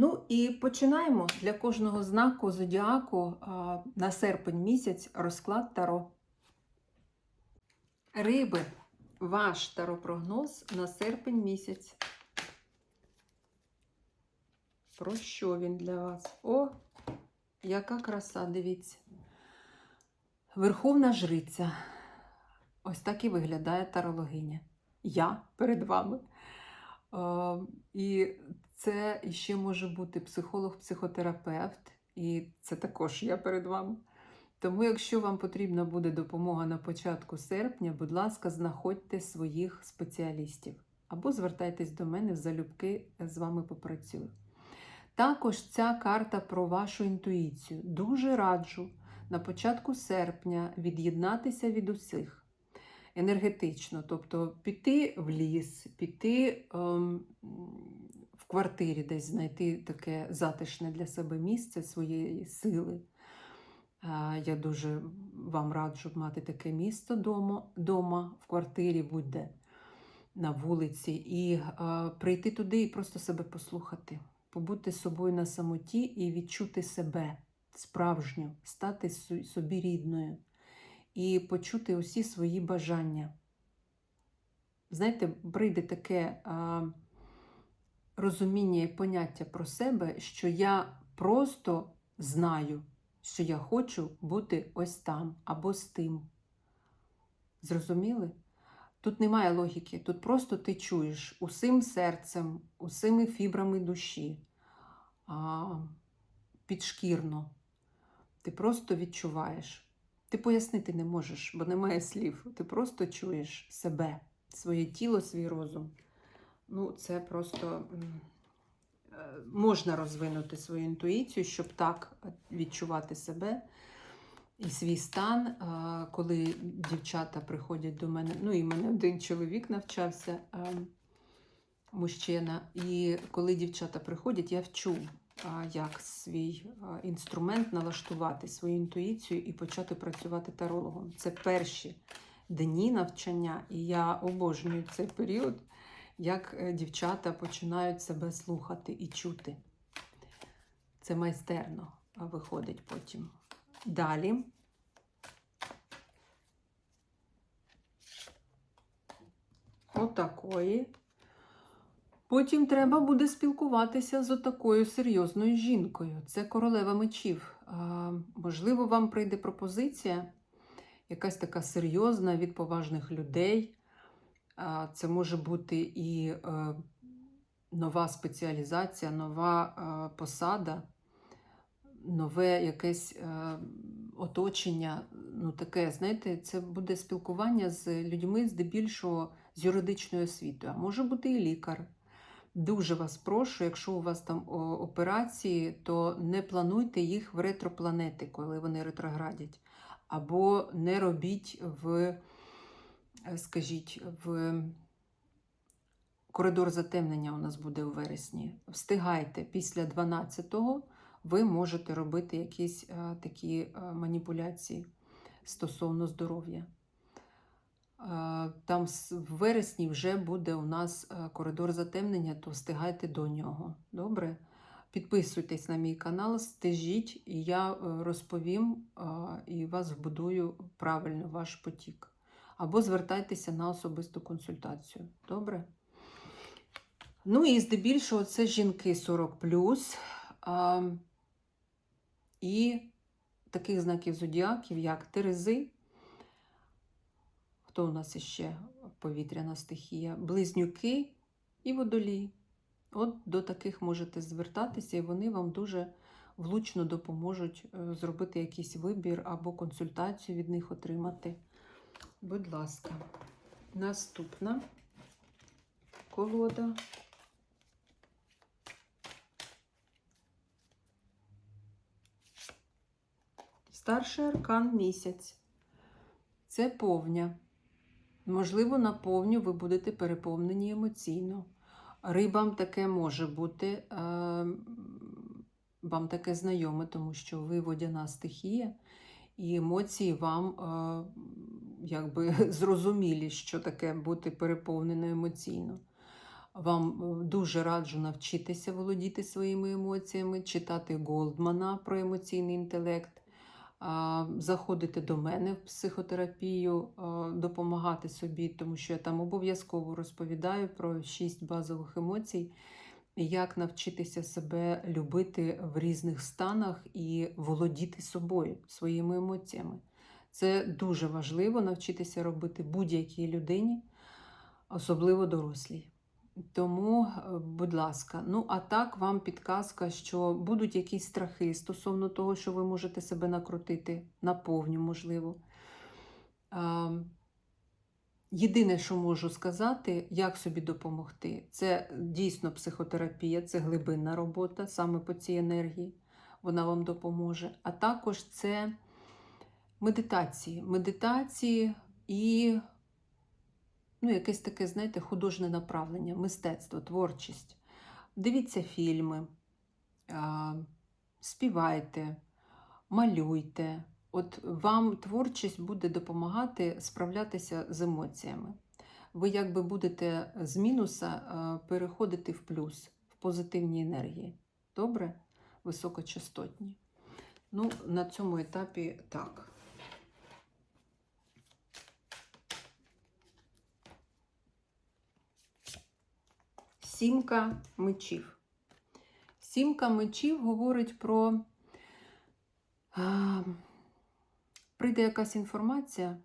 Ну і починаємо для кожного знаку зодіаку на серпень місяць розклад Таро. Риби, ваш таропрогноз на серпень місяць. Про що він для вас? О, яка краса, дивіться. Верховна жриця. Ось так і виглядає тарологиня. Я перед вами. Е, і це ще може бути психолог-психотерапевт, і це також я перед вами. Тому, якщо вам потрібна буде допомога на початку серпня, будь ласка, знаходьте своїх спеціалістів або звертайтесь до мене в залюбки з вами попрацюю. Також ця карта про вашу інтуїцію. Дуже раджу на початку серпня від'єднатися від усіх енергетично, тобто піти в ліс, піти ем, квартирі, десь знайти таке затишне для себе місце своєї сили. Я дуже вам раджу мати таке місто дома, дома в квартирі, будь-де на вулиці, і прийти туди і просто себе послухати, побути собою на самоті і відчути себе справжню, стати собі рідною і почути усі свої бажання. Знаєте, прийде таке розуміння і поняття про себе, що я просто знаю, що я хочу бути ось там або з тим. Зрозуміли? Тут немає логіки, тут просто ти чуєш усім серцем, усіми фібрами душі, а, підшкірно. Ти просто відчуваєш. Ти пояснити не можеш, бо немає слів. Ти просто чуєш себе, своє тіло, свій розум. Ну, це просто е, можна розвинути свою інтуїцію, щоб так відчувати себе. і свій стан, коли дівчата приходять до мене. Ну, і мене один чоловік навчався, мужчина. І коли дівчата приходять, я вчу, як свій інструмент налаштувати, свою інтуїцію і почати працювати тарологом. Це перші дні навчання, і я обожнюю цей період, як е, дівчата починають себе слухати і чути. Це майстерно виходить потім. Далі. Отакої. Потім треба буде спілкуватися з отакою серйозною жінкою. Це королева мечів. А, можливо, вам прийде пропозиція, якась така серйозна від поважних людей. Це може бути і е, нова спеціалізація, нова е, посада, нове якесь е, оточення. Ну, таке, знаєте, це буде спілкування з людьми здебільшого з юридичною освітою, а може бути і лікар. Дуже вас прошу, якщо у вас там операції, то не плануйте їх в ретропланети, коли вони ретроградять. Або не робіть в, скажіть, в коридор затемнення у нас буде у вересні. Встигайте після 12-го ви можете робити якісь е, такі е, маніпуляції стосовно здоров'я. Е, Там в вересні вже буде у нас е, коридор затемнення, то встигайте до нього. Добре? Підписуйтесь на мій канал, стежіть, і я е, розповім е, і вас вбудую правильно ваш потік. Або звертайтеся на особисту консультацію. Добре? Ну і здебільшого це жінки 40 а, і таких знаків зодіаків, як Терези. Хто у нас іще повітряна стихія? Близнюки і водолій. От до таких можете звертатися, і вони вам дуже влучно допоможуть е, зробити якийсь вибір або консультацію від них отримати. Будь ласка, наступна колода. Старший аркан місяць. Це повня. Можливо, на повню ви будете переповнені емоційно. Рибам таке може бути, е, вам таке знайоме, тому що ви водяна стихія, і емоції вам е, якби зрозумілі, що таке бути переповненою емоційно. Вам е, дуже раджу навчитися володіти своїми емоціями, читати Голдмана про емоційний інтелект, заходити до мене в психотерапію, допомагати собі, тому що я там обов'язково розповідаю про шість базових емоцій, як навчитися себе любити в різних станах і володіти собою, своїми емоціями. Це дуже важливо навчитися робити будь-якій людині, особливо дорослій. Тому, е, будь ласка, ну а так вам підказка, що будуть якісь страхи стосовно того, що ви можете себе накрутити на повню, можливо. А, Єдине, що можу сказати, як собі допомогти, це дійсно психотерапія, це глибинна робота саме по цій енергії. Вона вам допоможе. А також це медитації. Медитації і ну, якесь таке, знаєте, художнє направлення, мистецтво, творчість. Дивіться фільми, співайте, малюйте. От вам творчість буде допомагати справлятися з емоціями. Ви якби будете з мінуса переходити в плюс, в позитивні енергії. Добре? Високочастотні. Ну, на цьому етапі так. Сімка мечів. Сімка мечів говорить про а, прийде якась інформація,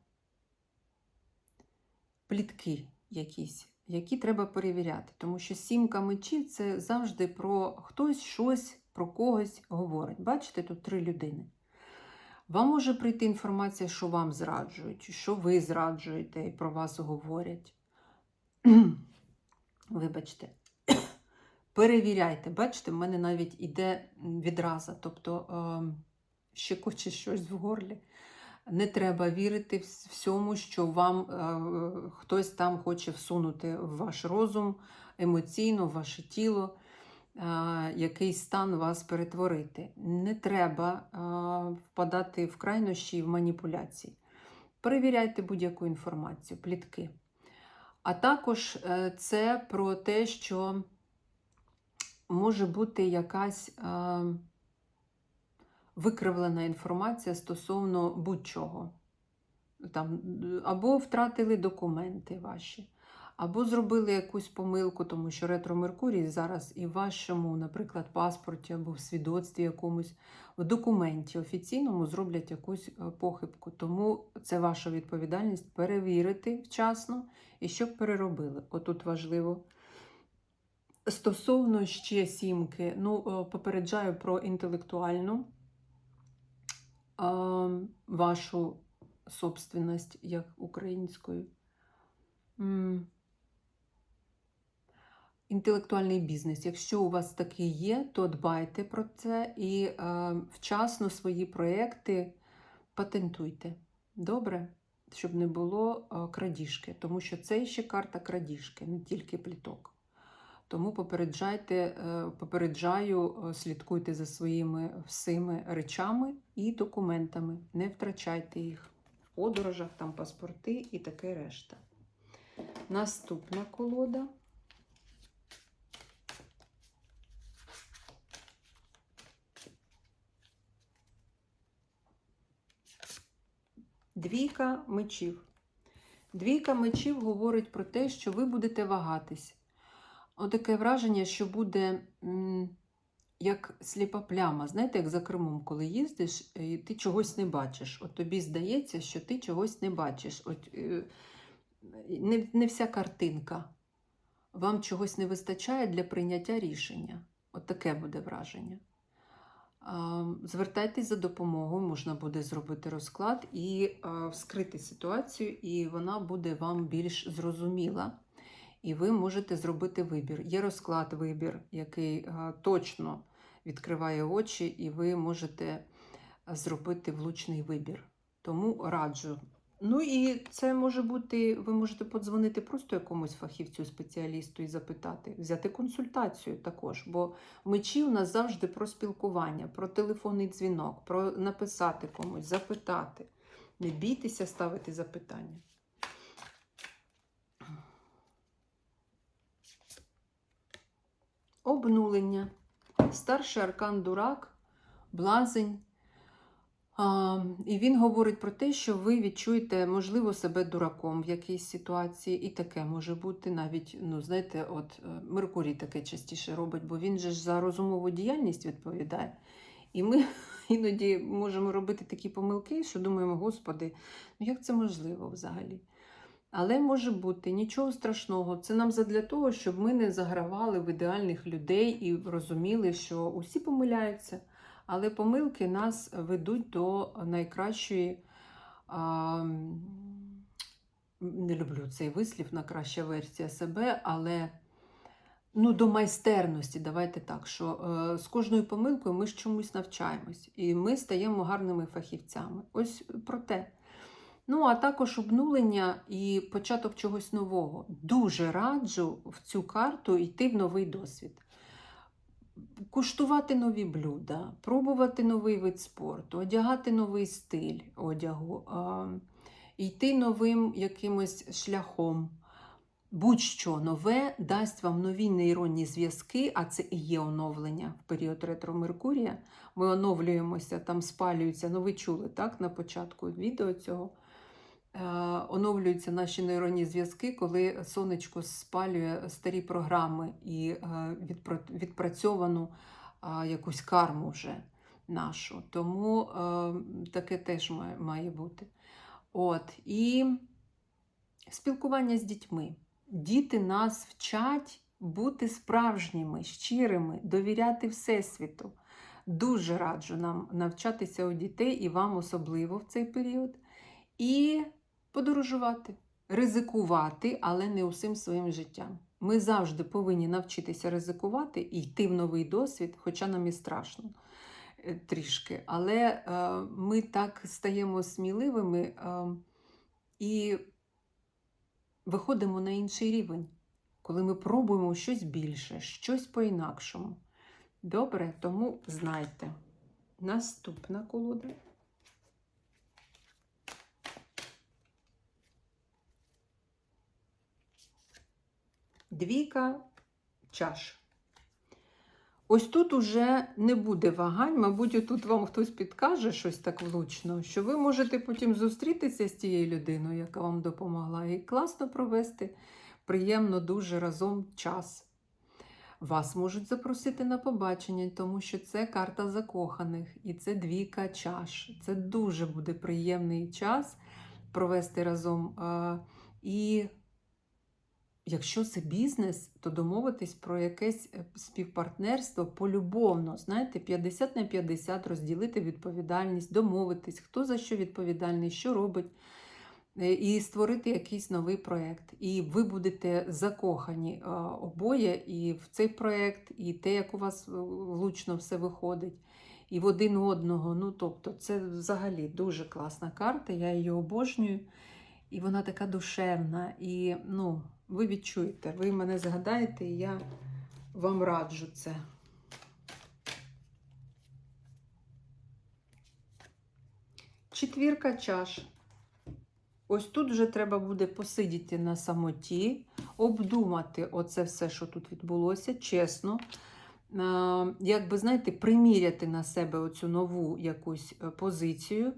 плітки якісь, які треба перевіряти. Тому що сімка мечів це завжди про хтось щось про когось говорить. Бачите, тут три людини. Вам може прийти інформація, що вам зраджують, що ви зраджуєте і про вас говорять. Вибачте. Перевіряйте, бачите, в мене навіть іде відраза. Тобто е, щекоче щось в горлі. Не треба вірити всьому, що вам е, хтось там хоче всунути в ваш розум емоційно, в ваше тіло, е, якийсь стан вас перетворити. Не треба е, впадати в крайнощі в маніпуляції. Перевіряйте будь-яку інформацію, плітки. А також це про те, що може бути якась е, викривлена інформація стосовно будь-чого. Там, або втратили документи ваші, або зробили якусь помилку, тому що ретро Меркурій зараз і в вашому, наприклад, паспорті або в свідоцтві якомусь в документі офіційному зроблять якусь е, похибку. Тому це ваша відповідальність перевірити вчасно і щоб переробили. Отут важливо. Стосовно ще сімки, ну, е, попереджаю про інтелектуальну вашу собственність як українською. Інтелектуальний бізнес. Якщо у вас такий є, то дбайте про це і е, вчасно свої проекти патентуйте. Добре? Щоб не було е, крадіжки, тому що це ще карта крадіжки, не тільки пліток. Тому попереджайте, е, попереджаю, е, слідкуйте за своїми всіми речами і документами. Не втрачайте їх в подорожах, там паспорти і таке решта. Наступна колода. Двійка мечів. Двійка мечів говорить про те, що ви будете вагатись. Отаке враження, що буде як сліпа пляма. Знаєте, як за кермом, коли їздиш, і ти чогось не бачиш. От тобі здається, що ти чогось не бачиш. От, е, не, не вся картинка. Вам чогось не вистачає для прийняття рішення. От таке буде враження. Звертайтесь за допомогою, можна буде зробити розклад і вскрити ситуацію, і вона буде вам більш зрозуміла. І ви можете зробити вибір. Є розклад вибір, який точно відкриває очі, і ви можете зробити влучний вибір. Тому раджу. Ну і це може бути, ви можете подзвонити просто якомусь фахівцю, спеціалісту і запитати, взяти консультацію також. Бо мечі у нас завжди про спілкування, про телефонний дзвінок, про написати комусь, запитати. Не бійтеся ставити запитання. Обнулення. Старший аркан дурак, блазень. І він говорить про те, що ви відчуєте, можливо, себе дураком в якійсь ситуації, і таке може бути навіть, ну, знаєте, от е, Меркурій таке частіше робить, бо він же ж за розумову діяльність відповідає. І ми іноді можемо робити такі помилки, що думаємо, Господи, ну як це можливо взагалі? Але може бути нічого страшного. Це нам задля того, щоб ми не загравали в ідеальних людей і розуміли, що усі помиляються. Але помилки нас ведуть до найкращої. А, не люблю цей вислів, найкраща версія себе, але ну, до майстерності, давайте так, що е, з кожною помилкою ми ж чомусь навчаємось, і ми стаємо гарними фахівцями. Ось про те. Ну, а також обнулення і початок чогось нового. Дуже раджу в цю карту йти в новий досвід куштувати нові блюда, пробувати новий вид спорту, одягати новий стиль одягу, йти новим якимось шляхом. Будь-що нове дасть вам нові нейронні зв'язки, а це і є оновлення в період ретро Меркурія. Ми оновлюємося, там спалюються, ну ви чули так, на початку відео цього. Е, оновлюються наші нейронні зв'язки, коли сонечко спалює старі програми і е, відпрацьовану якусь карму вже нашу. Тому е, таке теж має, бути. От. І спілкування з дітьми. Діти нас вчать бути справжніми, щирими, довіряти Всесвіту. Дуже раджу нам навчатися у дітей і вам особливо в цей період. І подорожувати, ризикувати, але не усім своїм життям. Ми завжди повинні навчитися ризикувати і йти в новий досвід, хоча нам і страшно. е, трішки. Але е, ми так стаємо сміливими е, і виходимо на інший рівень, коли ми пробуємо щось більше, щось по-інакшому. Добре, тому знайте. Наступна колода. Двійка чаш. Ось тут уже не буде вагань, мабуть, тут вам хтось підкаже щось так влучно, що ви можете потім зустрітися з тією людиною, яка вам допомогла, і класно провести приємно дуже разом час. Вас можуть запросити на побачення, тому що це карта закоханих і це двійка чаш. Це дуже буде приємний час провести разом. І якщо це бізнес, то домовитись про якесь е, співпартнерство полюбовно, знаєте, 50 на 50 розділити відповідальність, домовитись, хто за що відповідальний, що робить, е, і створити якийсь новий проєкт. І ви будете закохані е, обоє і в цей проєкт, і те, як у вас влучно все виходить. І в один одного. Ну, тобто, це взагалі дуже класна карта, я її обожнюю. І вона така душевна. І ну, ви відчуєте, ви мене згадаєте, і я вам раджу це. Четвірка чаш. Ось тут вже треба буде посидіти на самоті, обдумати оце все, що тут відбулося, чесно. Е, Якби, знаєте, приміряти на себе оцю нову якусь е, позицію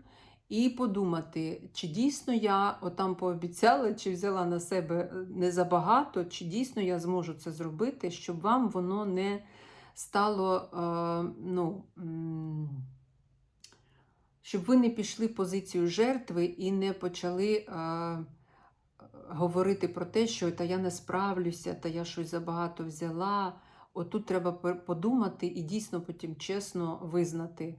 і подумати, чи дійсно я отам пообіцяла, чи взяла на себе е, не забагато, чи дійсно я зможу це зробити, щоб вам воно не стало, е, ну, щоб ви не пішли в позицію жертви і не почали е, говорити про те, що та я не справлюся, та я щось забагато взяла. Отут треба подумати і дійсно потім чесно визнати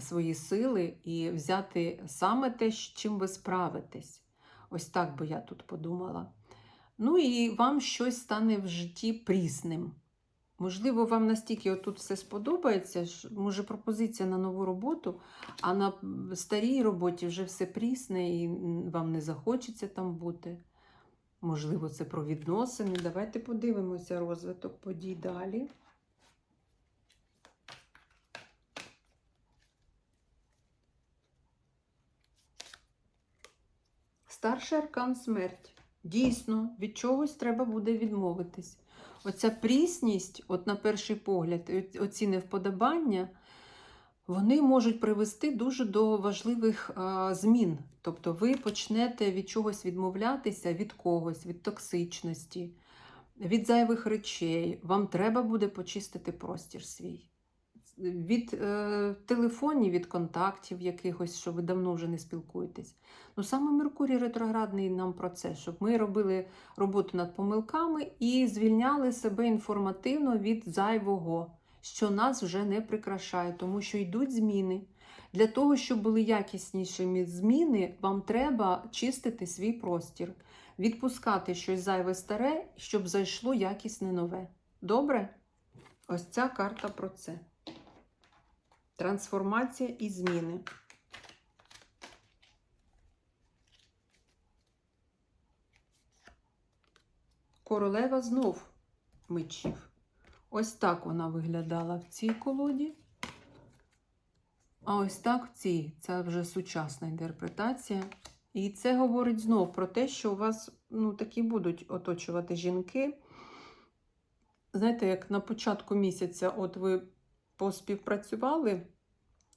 свої сили і взяти саме те, з чим ви справитесь. Ось так би я тут подумала. Ну і вам щось стане в житті прісним. Можливо, вам настільки отут все сподобається, може пропозиція на нову роботу, а на старій роботі вже все прісне і вам не захочеться там бути. Можливо, це про відносини. Давайте подивимося розвиток подій далі. Старший аркан смерть. Дійсно, від чогось треба буде відмовитись. Оця прісність, от на перший погляд, оці невподобання, вони можуть привести дуже до важливих а, змін. Тобто ви почнете від чогось відмовлятися, від когось, від токсичності, від зайвих речей. Вам треба буде почистити простір свій. Від е, телефонів, від контактів якихось, що ви давно вже не спілкуєтесь. Ну, саме Меркурій ретроградний нам про це, щоб ми робили роботу над помилками і звільняли себе інформативно від зайвого, що нас вже не прикрашає, тому що йдуть зміни. Для того, щоб були якіснішими зміни, вам треба чистити свій простір, відпускати щось зайве старе, щоб зайшло якісне нове. Добре? Ось ця карта про це. Трансформація і зміни. Королева знов мечів. Ось так вона виглядала в цій колоді. А ось так в цій. Це вже сучасна інтерпретація. І це говорить знов про те, що у вас ну, такі будуть оточувати жінки. Знаєте, як на початку місяця, от ви поспівпрацювали,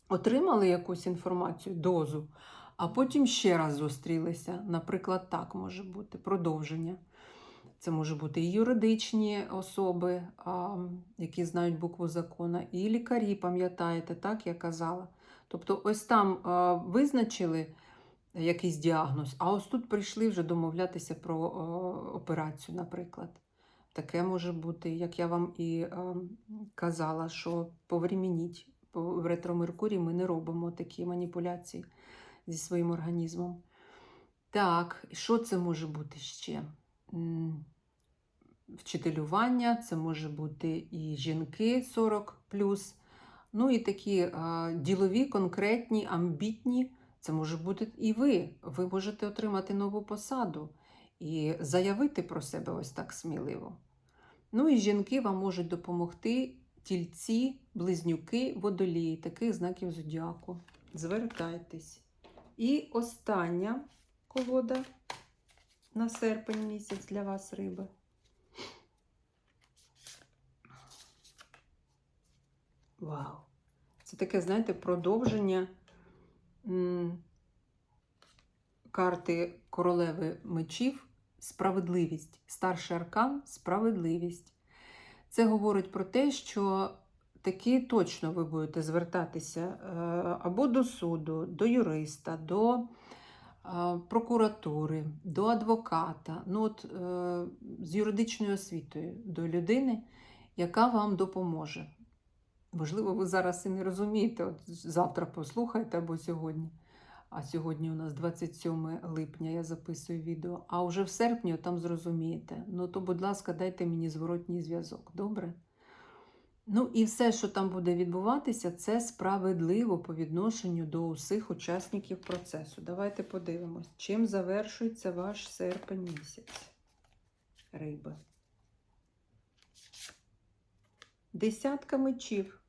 отримали якусь інформацію, дозу, а потім ще раз зустрілися. Наприклад, так може бути продовження. Це може бути і юридичні особи, які знають букву закона, і лікарі, пам'ятаєте, так я казала. Тобто, ось там визначили якийсь діагноз, а ось тут прийшли вже домовлятися про операцію, наприклад. Таке може бути, як я вам і е, казала, що повремініть. В ретро-Меркурії ми не робимо такі маніпуляції зі своїм організмом. Так, що це може бути ще? Вчителювання, це може бути і жінки 40 Ну і такі а, ділові, конкретні, амбітні. Це може бути і ви. Ви можете отримати нову посаду і заявити про себе ось так сміливо. Ну і жінки вам можуть допомогти тільці, близнюки, водолії, таких знаків зодіаку. Звертайтесь. І остання колода на серпень місяць для вас, риби. Вау! Це таке, знаєте, продовження м, карти королеви мечів справедливість. Старший аркан справедливість. Це говорить про те, що таки точно ви будете звертатися е, або до суду, до юриста, до е, прокуратури, до адвоката, ну от е, з юридичною освітою до людини, яка вам допоможе. Можливо, ви зараз і не розумієте, от завтра послухайте або сьогодні. А сьогодні у нас 27 липня, я записую відео. А вже в серпні там зрозумієте. Ну то, будь ласка, дайте мені зворотній зв'язок, добре? Ну і все, що там буде відбуватися, це справедливо по відношенню до усіх учасників процесу. Давайте подивимось, чим завершується ваш серпень місяць. Риби. Десятка мечів.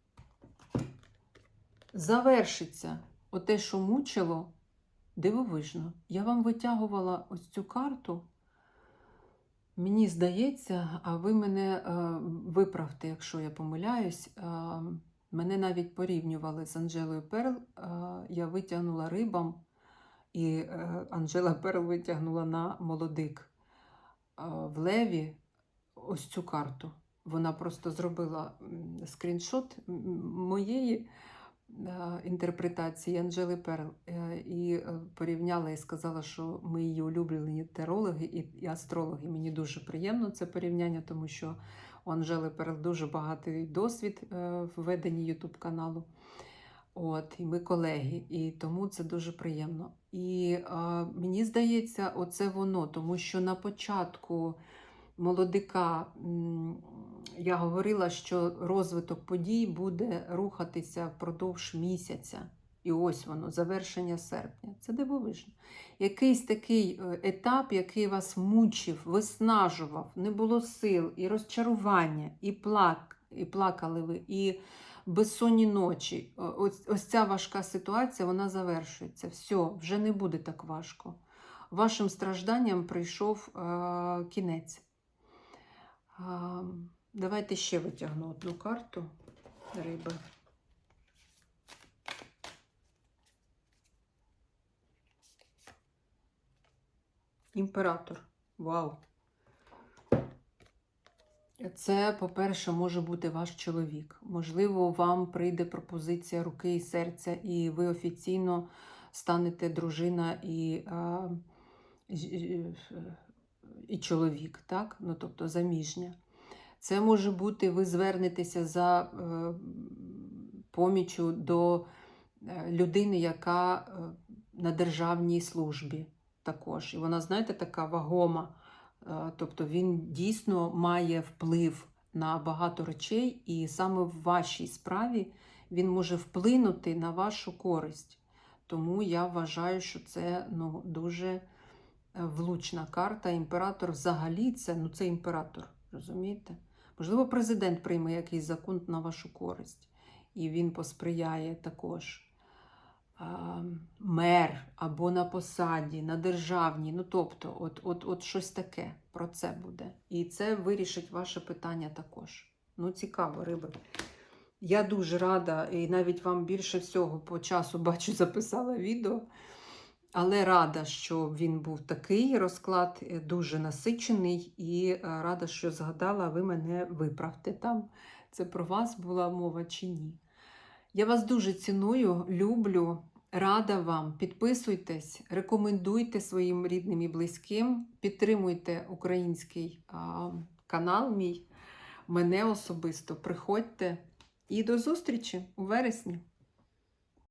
Завершиться оте, що мучило, дивовижно. Я вам витягувала ось цю карту. Мені здається, а ви мене е, виправте, якщо я помиляюсь. Е, мене навіть порівнювали з Анжелою Перл. Е, я витягнула рибам, і Анжела Перл витягнула на молодик в леві ось цю карту. Вона просто зробила скріншот моєї інтерпретації Анжели Перл е, і е, порівняла і сказала, що ми її улюблені терологи і, астрологи. Мені дуже приємно це порівняння, тому що у Анжели Перл дуже багатий досвід е, в веденні Ютуб каналу. От, і ми колеги, і тому це дуже приємно. І е, мені здається, оце воно, тому що на початку молодика я говорила, що розвиток подій буде рухатися впродовж місяця. І ось воно, завершення серпня. Це дивовижно. Якийсь такий е, етап, який вас мучив, виснажував, не було сил, і розчарування, і плак, і плакали ви, і безсонні ночі. Ось, ось ця важка ситуація, вона завершується. Все, вже не буде так важко. Вашим стражданням прийшов е, кінець. А, давайте ще витягну одну карту риби. Імператор. Вау. Це, по-перше, може бути ваш чоловік. Можливо, вам прийде пропозиція руки і серця, і ви офіційно станете дружина і, а, і, і чоловік, так? Ну, тобто заміжня. Це може бути, ви звернетеся за е, помічю до е, людини, яка е, на державній службі також. І вона, знаєте, така вагома. Тобто він дійсно має вплив на багато речей, і саме в вашій справі він може вплинути на вашу користь. Тому я вважаю, що це ну, дуже влучна карта. Імператор взагалі це, ну, це імператор, розумієте? Можливо, президент прийме якийсь закон на вашу користь, і він посприяє також. Мер або на посаді, на державній, ну тобто, от, от, от щось таке про це буде. І це вирішить ваше питання також. Ну, цікаво, риби. Я дуже рада, і навіть вам більше всього по часу бачу, записала відео. Але рада, що він був такий розклад е, дуже насичений, і е, рада, що згадала, ви мене виправте там. Це про вас була мова чи ні. Я вас дуже ціную, люблю, рада вам. Підписуйтесь, рекомендуйте своїм рідним і близьким, підтримуйте український а, канал мій, мене особисто. Приходьте і до зустрічі у вересні.